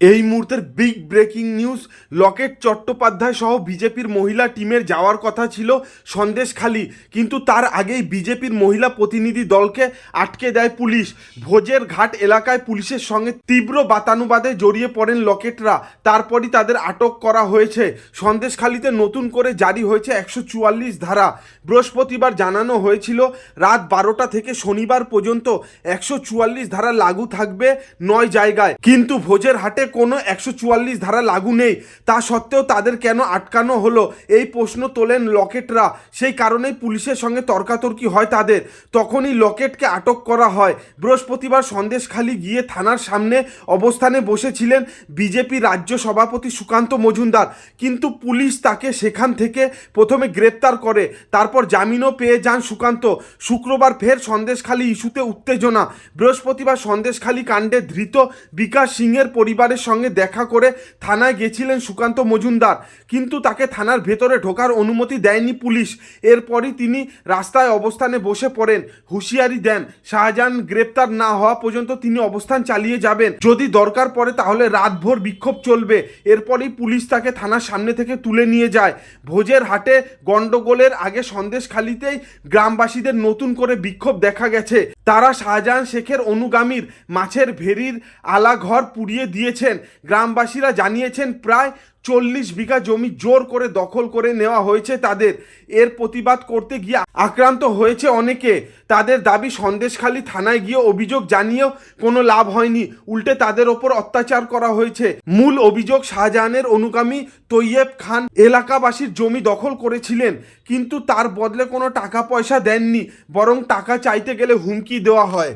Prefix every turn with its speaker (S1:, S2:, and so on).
S1: এই মুহূর্তের big breaking news Locket Chattopadhyay সহ বিজেপির মহিলা টিমের যাওয়ার কথা ছিল সন্দেশখালি। কিন্তু তার আগেই বিজেপির মহিলা প্রতিনিধি দলকে আটকে দেয় পুলিশ। ভোজের ঘাট এলাকায় পুলিশের সঙ্গে তীব্র বাতানুবাদে জড়িয়ে পড়েন লকেটরা। তারপরই তাদের আটক করা হয়েছে। সন্দেশখালিতে নতুন করে জারি হয়েছে একশো চুয়াল্লিশ ধারা। বৃহস্পতিবার জানানো হয়েছিল, রাত বারোটা থেকে শনিবার পর্যন্ত একশো চুয়াল্লিশ ধারা লাগু থাকবে নয় জায়গায়। কিন্তু ভোজের হাটে কোনো একশো চুয়াল্লিশ ধারা লাগু নেই। তা সত্ত্বেও তাদের কেন আটকানো হলো? এই প্রশ্ন তোলেন লকেটরা। সেই কারণেই পুলিশের সঙ্গে তর্কাতর্কি হয় তাদের। তখনই লকেটকে আটক করা হয়। বৃহস্পতিবার সন্দেশখালি গিয়ে থানার সামনে অবস্থানে বসেছিলেন বিজেপি রাজ্য সভাপতি সুকান্ত মজুমদার। কিন্তু পুলিশ তাকে সেখান থেকে প্রথমে গ্রেপ্তার করে। তারপর জামিনও পেয়ে যান সুকান্ত। শুক্রবার ফের সন্দেশখালী ইস্যুতে উত্তেজনা। বৃহস্পতিবার সন্দেশখালী কাণ্ডে ধৃত বিকাশ সিংয়ের পরিবারের সঙ্গে দেখা করে থানায় গেছিলেন সুকান্ত মজুমদার। কিন্তু তাকে থানার ভেতরে ঢোকার অনুমতি দেয়নি পুলিশ। এরপরই তিনি রাস্তায় অবস্থানে বসে পড়েন, হুঁশিয়ারি দেন, শাহজাহান গ্রেপ্তার না হওয়া পর্যন্ত তিনি অবস্থান চালিয়ে যাবেন। যদি দরকার পড়ে তাহলে রাতভর বিক্ষোভ চলবে। এরপরই পুলিশ তাকে থানার সামনে থেকে তুলে নিয়ে যায়। ভোজের হাটে গন্ডগোলের আগে সন্দেশখালিতেই গ্রামবাসীদের নতুন করে বিক্ষোভ দেখা গেছে। তারা শাহজাহান শেখের অনুগামীর মাছের ভেরির আলাঘর পুড়িয়ে দিয়েছেন। গ্রামবাসীরা জানিয়েছেন প্রায় চল্লিশ বিঘা জমি জোর করে দখল করে নেওয়া হয়েছে তাদের। এর প্রতিবাদ করতে গিয়ে আক্রান্ত হয়েছে অনেকে। তাদের দাবি, সন্দেশখালী থানায় গিয়ে অভিযোগ জানিয়েও কোনো লাভ হয়নি। উল্টে তাদের ওপর অত্যাচার করা হয়েছে। মূল অভিযোগ, শাহজাহানের অনুগামী তৈয়েব খান এলাকাবাসীর জমি দখল করেছিলেন, কিন্তু তার বদলে কোনো টাকা পয়সা দেননি, বরং টাকা চাইতে গেলে হুমকি দেওয়া হয়।